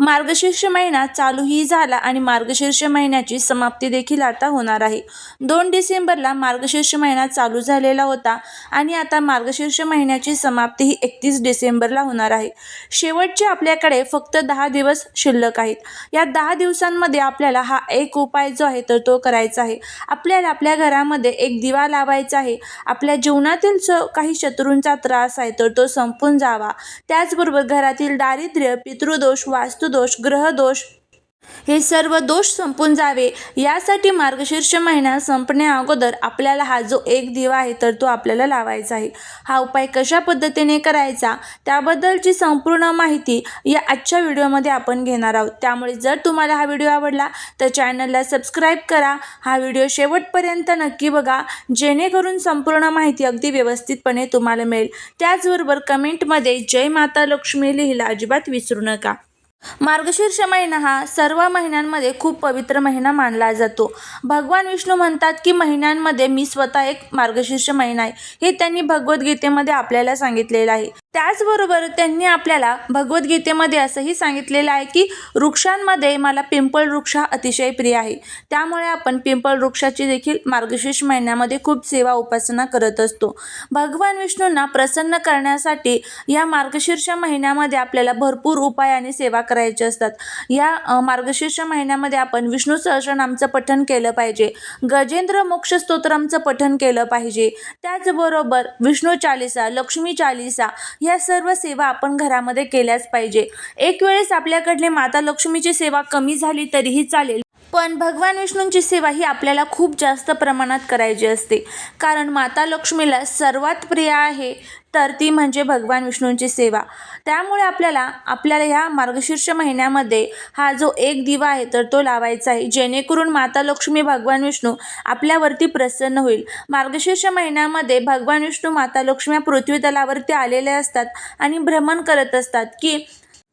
मार्गशीर्ष महिना चालूही झाला आणि मार्गशीर्ष महिन्याची समाप्ती देखील आता होणार आहे. दोन डिसेंबरला मार्गशीर्ष महिना चालू झालेला होता आणि आता मार्गशीर्ष महिन्याची समाप्ती ही एकतीस डिसेंबरला होणार आहे. शेवटचे आपल्याकडे फक्त दहा दिवस शिल्लक आहेत. या दहा दिवसांमध्ये आपल्याला हा एक उपाय जो आहे तर तो करायचा आहे. आपल्याला आपल्या घरामध्ये एक दिवा लावायचा आहे. आपल्या जीवनातील जो काही शत्रूंचा त्रास आहे तर तो संपून जावा. त्याचबरोबर घरातील दारिद्र्य पितृदोष वास्तुदोष ग्रहदोष हे सर्व दोष संपून जावे. यासाठी मार्गशीर्ष महिना संपण्या अगोदर आपल्याला हा जो एक दिवा आहे तर तो आपल्याला लावायचा आहे. हा उपाय कशा पद्धतीने करायचा? त्याबद्दलची संपूर्ण माहिती या आजच्या व्हिडिओमध्ये आपण घेणार आहोत. त्यामुळे जर तुम्हाला हा व्हिडिओ आवडला तर चॅनलला सबस्क्राईब करा. हा व्हिडिओ शेवटपर्यंत नक्की बघा. जेणेकरून संपूर्ण माहिती अगदी व्यवस्थितपणे तुम्हाला मिळेल. त्याचबरोबर कमेंटमध्ये जय माता लक्ष्मी लिहिला अजिबात विसरू नका. मार्गशीर्ष महिना हा सर्व महिन्यांमध्ये खूप पवित्र महिना मानला जातो. भगवान विष्णू म्हणतात की महिन्यांमध्ये मी स्वतः एक मार्गशीर्ष महिना आहे. हे त्यांनी भगवद्गीतेमध्ये आपल्याला सांगितलेलं आहे. त्याचबरोबर त्यांनी आपल्याला भगवद्गीतेमध्ये असंही सांगितलेलं आहे की वृक्षांमध्ये मला पिंपळ वृक्ष हा अतिशय प्रिय आहे. त्यामुळे आपण पिंपळ वृक्षाची देखील मार्गशीर्ष महिन्यामध्ये खूप सेवा उपासना करत असतो. भगवान विष्णूंना प्रसन्न करण्यासाठी या मार्गशीर्ष महिन्यामध्ये आपल्याला भरपूर उपाय आणि सेवा करायचे असतात. या मार्गशीर्ष महिन्यामध्ये आपण विष्णू सहस्रनामचं पठण केलं पाहिजे. गजेंद्र मोक्ष स्तोत्रमचं पठण केलं पाहिजे. त्याचबरोबर विष्णू चालिसा लक्ष्मी चालिसा या सर्व सेवा आपण घरामध्ये केल्याच पाहिजे. एक वेळेस आपल्याकडले माता लक्ष्मीची सेवा कमी झाली तरीही चालेल. पण भगवान विष्णूंची सेवा ही आपल्याला खूप जास्त प्रमाणात करायची असते. कारण माता लक्ष्मीला सर्वात प्रिय आहे तर ती म्हणजे भगवान विष्णूंची सेवा. त्यामुळे आपल्याला आपल्याला ह्या मार्गशीर्ष महिन्यामध्ये हा जो एक दिवा आहे तर तो लावायचा आहे. जेणेकरून माता लक्ष्मी भगवान विष्णू आपल्यावरती प्रसन्न होईल. मार्गशीर्ष महिन्यामध्ये भगवान विष्णू माता लक्ष्मी या पृथ्वी तलावरती आलेले असतात आणि भ्रमण करत असतात की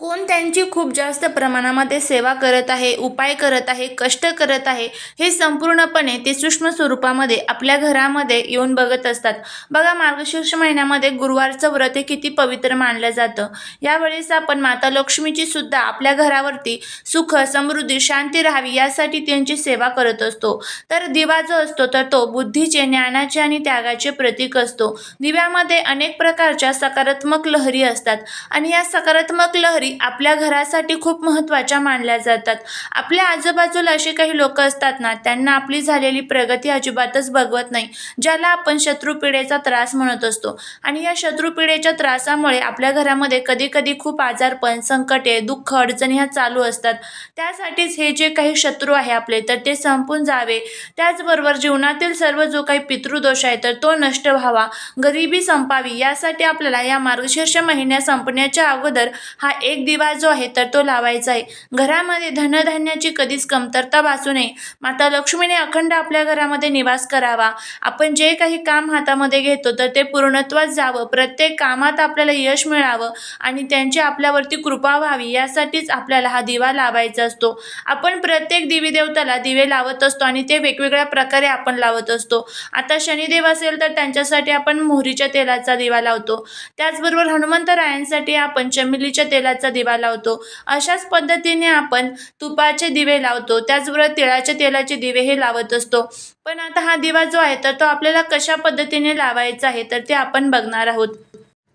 कोण त्यांची खूप जास्त प्रमाणामध्ये सेवा करत आहे उपाय करत आहे कष्ट करत आहे हे संपूर्णपणे ते सूक्ष्म स्वरूपामध्ये आपल्या घरामध्ये येऊन बघत असतात. बघा मार्गशीर्ष महिन्यामध्ये गुरुवारचं व्रत हे किती पवित्र मानलं जातं. यावेळेस आपण माता लक्ष्मीची सुद्धा आपल्या घरावरती सुख समृद्धी शांती राहावी यासाठी त्यांची सेवा करत असतो. तर दिवा जो असतो तर तो बुद्धीचे ज्ञानाचे आणि त्यागाचे प्रतीक असतो. दिव्यामध्ये अनेक प्रकारच्या सकारात्मक लहरी असतात आणि या सकारात्मक लहरी आपल्या घरासाठी खूप महत्त्वाच्या मानल्या जातात. आपल्या आजूबाजूला असे काही लोक असतात ना त्यांना आपली झालेली प्रगती अजिबातच बघवत नाही ज्याला आपण शत्रुपिढेचा त्रास म्हणत असतो. आणि या शत्रुपिढेच्या त्रासामुळे आपल्या घरामध्ये कधी कधी खूप आजारपण संकटे दुःख अडचणी ह्या चालू असतात. त्यासाठीच हे जे काही शत्रू आहे आपले तर ते संपून जावे. त्याचबरोबर जीवनातील सर्व जो काही पितृदोष आहे तर तो नष्ट व्हावा गरिबी संपावी यासाठी आपल्याला या मार्गशीर्ष महिन्या संपण्याच्या अगोदर हा एक दिवा जो आहे तर तो लावायचा आहे. घरामध्ये धनधान्याची कधीच कमतरता भासू नये. माता लक्ष्मीने अखंड आपल्या घरामध्ये निवास करावा. आपण जे काही काम हातामध्ये घेतो तर ते पूर्णत्वात जावं. प्रत्येक कामात आपल्याला यश मिळावं आणि त्यांची आपल्यावरती कृपा व्हावी यासाठीच आपल्याला हा दिवा लावायचा असतो. आपण प्रत्येक देवी देवताला दिवे लावत असतो आणि ते वेगवेगळ्या प्रकारे आपण लावत असतो. आता शनिदेव असेल तर त्यांच्यासाठी आपण मोहरीच्या तेलाचा दिवा लावतो. त्याचबरोबर हनुमंतरायांसाठी आपण चमेलीच्या तेलाचा दिवा लावतो. अशाच पद्धतीने आपण तुपाचे दिवे लावतो. त्याचबरोबर तिळाच्या तेलाचे दिवे हे लावत असतो. पण आता हा दिवा जो आहे तर तो आपल्याला कशा पद्धतीने लावायचा आहे तर ते आपण बघणार आहोत.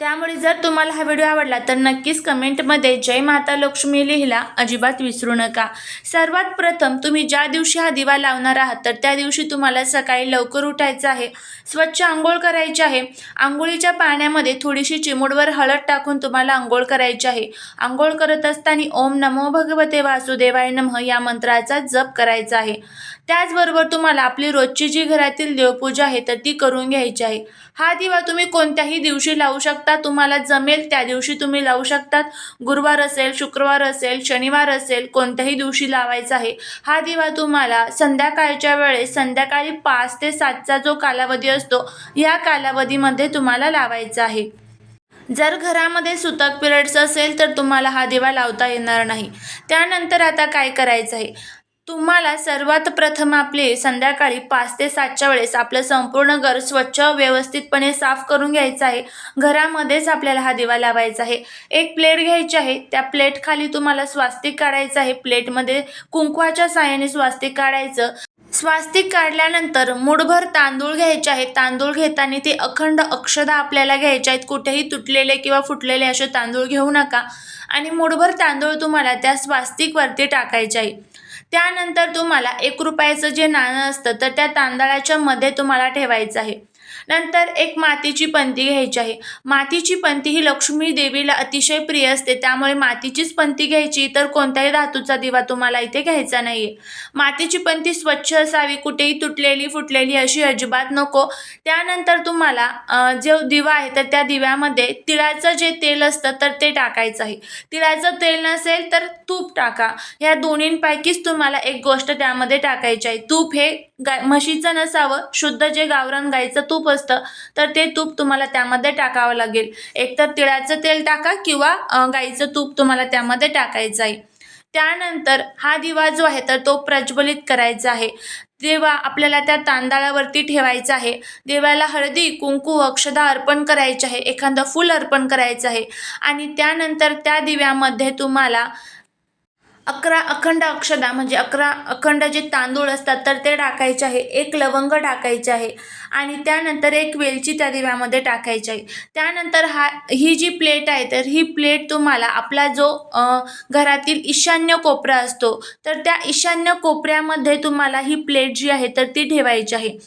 त्यामुळे जर तुम्हाला हा व्हिडिओ आवडला तर नक्कीच कमेंटमध्ये जय माता लक्ष्मी लिहिला अजिबात विसरू नका. सर्वात प्रथम तुम्ही ज्या दिवशी हा दिवा लावणार आहात तर त्या दिवशी तुम्हाला सकाळी लवकर उठायचं आहे स्वच्छ आंघोळ करायची आहे. आंघोळीच्या पाण्यामध्ये थोडीशी चिमूडवर हळद टाकून तुम्हाला आंघोळ करायची आहे. आंघोळ करत असताना ओम नमो भगवते वासुदेवाय नमः या मंत्राचा जप करायचा आहे. त्याचबरोबर तुम्हाला आपली रोजची जी घरातील देवपूजा आहे तर ती करून घ्यायची आहे. हा दिवा तुम्ही कोणत्याही दिवशी लावू शकता. तुम्हाला जमेल त्या दिवशी तुम्ही लावू शकतात. गुरुवार असेल शुक्रवार असेल शनिवार असेल कोणत्याही दिवशी लावायचा आहे. हा दिवा तुम्हाला संध्याकाळच्या वेळेस संध्याकाळी पाच ते सातचा जो कालावधी असतो या कालावधीमध्ये तुम्हाला लावायचा आहे. जर घरामध्ये सुतक पिरियड्स असेल तर तुम्हाला हा दिवा लावता येणार नाही. त्यानंतर आता काय करायचं आहे? तुम्हाला सर्वात प्रथम आपले संध्याकाळी पाच ते सातच्या वेळेस आपलं संपूर्ण घर स्वच्छ व्यवस्थितपणे साफ करून घ्यायचं आहे. घरामध्येच आपल्याला हा दिवा लावायचा आहे. एक प्लेट घ्यायची आहे. त्या प्लेट खाली तुम्हाला स्वास्तिक काढायचं आहे. प्लेटमध्ये कुंकवाच्या साहाय्याने स्वास्तिक काढायचं. स्वास्तिक काढल्यानंतर मुठभर तांदूळ घ्यायचे आहेत. तांदूळ घेताना ते अखंड अक्षदा आपल्याला घ्यायचे आहेत. कुठेही तुटलेले किंवा फुटलेले असे तांदूळ घेऊ नका. आणि मुठभर तांदूळ तुम्हाला त्या स्वास्तिकवरती टाकायचे आहे. त्यानंतर तुम्हाला एक रुपयाचं जे नाणं असतं तर त्या तांदळाच्या मध्ये तुम्हाला ठेवायचं आहे. नंतर एक मातीची पंती घ्यायची आहे. मातीची पंती ही लक्ष्मी देवीला अतिशय प्रिय असते. त्यामुळे मातीचीच पंती घ्यायची तर कोणत्याही धातूचा दिवा तुम्हाला इथे घ्यायचा नाही आहे मातीची पंती स्वच्छ असावी कुठेही तुटलेली फुटलेली अशी अजिबात नको. त्यानंतर तुम्हाला जो दिवा आहे तर त्या दिव्यामध्ये तिळाचं जे तेल असतं तर ते टाकायचं आहे. तिळाचं तेल नसेल तर तूप टाका. या दोन्हींपैकीच तुम्हाला एक गोष्ट त्यामध्ये टाकायची आहे. तूप हे गाय म्हशीचं नसावं शुद्ध जे गावरान गाईचं तूप असतं तर ते तूप तुम्हाला त्यामध्ये टाकावं लागेल. एकतर तिळाचं तेल टाका किंवा गाईचं तूप तुम्हाला त्यामध्ये टाकायचं आहे. त्यानंतर हा दिवा जो आहे तर तो प्रज्वलित करायचा आहे. दिवा आपल्याला त्या तांदळावरती ठेवायचा आहे. देवाला हळदी कुंकू अक्षदा अर्पण करायचे आहे. एखादं फूल अर्पण करायचं आहे. आणि त्यानंतर त्या दिव्यामध्ये तुम्हाला अकरा अखंड अक्षदा म्हणजे अकरा अखंड जे तांदूळ असतात तर ते टाकायचे आहे. एक लवंग टाकायचे आहे आणि त्यानंतर एक वेलची त्या दिव्यामध्ये टाकायची आहे. त्यानंतर हा ही जी प्लेट आहे तर ही प्लेट तुम्हाला आपला जो घरातील ईशान्य कोपरा असतो तर त्या ईशान्य कोपऱ्यामध्ये तुम्हाला ही प्लेट जी आहे तर ती ठेवायची आहे.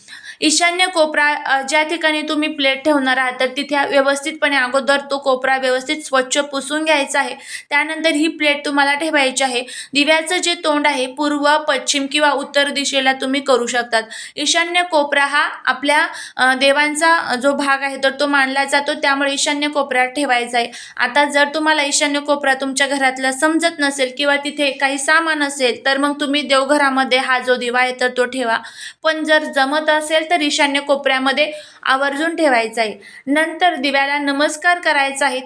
ईशान्य कोपरा ज्या ठिकाणी तुम्ही प्लेट ठेवणार आहात तर तिथे व्यवस्थितपणे अगोदर तो कोपरा व्यवस्थित स्वच्छ पुसून घ्यायचा आहे. त्यानंतर ही प्लेट तुम्हाला ठेवायची आहे. दिव्याचं जे तोंड आहे पूर्व पश्चिम किंवा उत्तर दिशेला तुम्ही करू शकतात. ईशान्य कोपरा हा आपल्या देवांचा जो भाग आहे तर तो मानला जातो. त्यामुळे ईशान्य कोपऱ्यात ठेवायचा आहे. आता जर तुम्हाला ईशान्य कोपरा तुमच्या घरातला समजत नसेल किंवा तिथे काही सामान असेल तर मग तुम्ही देवघरामध्ये हा जो दिवा आहे तर तो ठेवा. पण जर जमत असेल तर ईशान्य कोपऱ्यामध्ये आवर्जून ठेवायचा आहे. नंतर दिव्याला नमस्कार करायचा आहे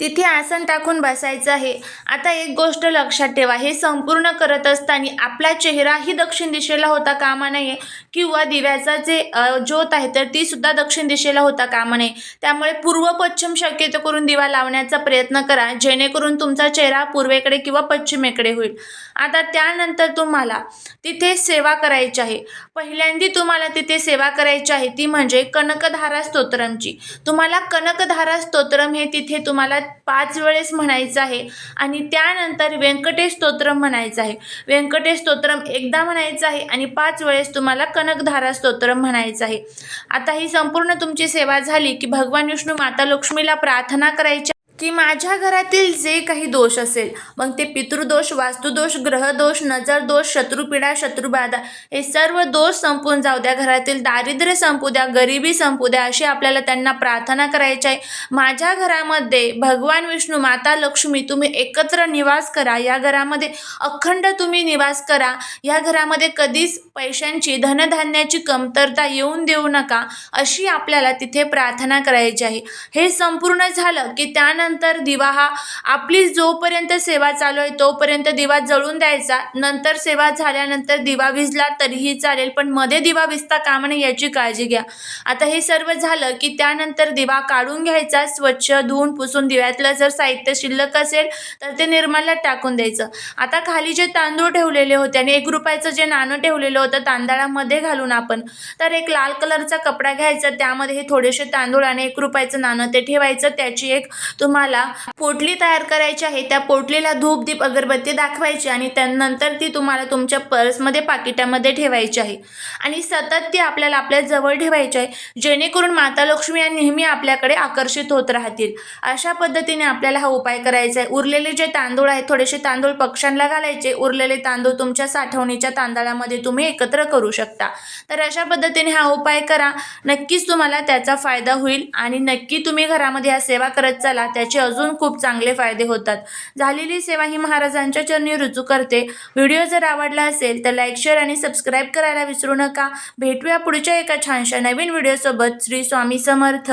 तिथे आसन टाकून बसायचं आहे. आता एक गोष्ट लक्षात ठेवा हे संपूर्ण करत असताना आपला चेहराही दक्षिण दिशेला होता कामा नये किंवा दिव्याचा जे ज्योत आहे तर ती सुद्धा दक्षिण दिशेला होता कामा नये. त्यामुळे पूर्व पश्चिम शक्यतो करून दिवा लावण्याचा प्रयत्न करा जेणेकरून तुमचा चेहरा पूर्वेकडे किंवा पश्चिमेकडे होईल. आता त्यानंतर तुम्हाला तिथे सेवा करायची आहे. पहिल्यांदी तुम्हाला तिथे सेवा करायची आहे ती म्हणजे कनकधारा स्तोत्रमची. तुम्हाला कनकधारा स्तोत्रम हे तिथे तुम्हाला पाच वेळेस म्हणायचं आहे आणि त्यानंतर व्यंकटेश स्तोत्रम म्हणायचं आहे. व्यंकटेश स्तोत्रम एकदा म्हणायचं आहे आणि पाच वेळेस तुम्हाला कनकधारा स्तोत्रम म्हणायचं आहे. आता ही संपूर्ण तुमची सेवा झाली की भगवान विष्णू माता लक्ष्मीला प्रार्थना करायची की माझ्या घरातील जे काही दोष असेल मग ते पितृदोष वास्तुदोष ग्रहदोष नजरदोष शत्रुपीडा शत्रुबाधा हे सर्व दोष संपून जाऊ द्या. घरातील दारिद्र्य संपू द्या गरिबी संपू द्या अशी आपल्याला त्यांना प्रार्थना करायची आहे. माझ्या घरामध्ये भगवान विष्णू माता लक्ष्मी तुम्ही एकत्र निवास करा. या घरामध्ये अखंड तुम्ही निवास करा. या घरामध्ये कधीच पैशांची धनधान्याची कमतरता येऊन देऊ नका अशी आपल्याला तिथे प्रार्थना करायची आहे. हे संपूर्ण झालं की त्यानंतर दिवा हा आपली जोपर्यंत सेवा चालू आहे तोपर्यंत दिवा जळून द्यायचा. नंतर सेवा झाल्यानंतर दिवा विजला तरीही चालेल पण मध्ये दिवा विजता कामा नये याची काळजी घ्या. आता हे सर्व झालं की त्यानंतर दिवा काढून घ्यायचा स्वच्छ धुवून पुसून दिव्यातलं जर साहित्य शिल्लक असेल तर ते निर्माल्यात टाकून द्यायचं. आता खाली जे तांदूळ ठेवलेले होते आणि एक रुपयाचं जे नाणं ठेवलेलं होतं तांदळामध्ये घालून आपण तर एक लाल कलरचा कपडा घ्यायचा त्यामध्ये हे थोडेसे तांदूळ आणि एक रुपयाचं नाणं ते ठेवायचं. त्याची एक तुम्हाला तुम्हाला पोटली तयार करायची आहे त्या पोटलीला धूप दीप अगरबत्ती दाखवायची आणि त्यानंतर ती तुम्हाला तुमच्या पर्समध्ये पाकिटामध्ये ठेवायची आहे. आणि सतत ती आपल्याला आपल्या जवळ ठेवायची आहे जेणेकरून माता लक्ष्मी या नेहमी आपल्याकडे आकर्षित होत राहतील. अशा पद्धतीने आपल्याला हा उपाय करायचा आहे. उरलेले जे तांदूळ आहेत थोडेसे तांदूळ पक्ष्यांना घालायचे. उरलेले तांदूळ तुमच्या साठवणीच्या तांदळामध्ये तुम्ही एकत्र करू शकता. तर अशा पद्धतीने हा उपाय करा. नक्कीच तुम्हाला त्याचा फायदा होईल आणि नक्की तुम्ही घरामध्ये या सेवा करत चला. त्या याचे अजून खूप चांगले फायदे होतात. झालेली सेवा ही महाराजांच्या चरणी रुजू करते. व्हिडिओ जर आवडला असेल तर लाईक शेअर आणि सबस्क्राईब करायला विसरू नका. भेटूया पुढच्या एका छानशा नवीन व्हिडिओसोबत. श्री स्वामी समर्थ.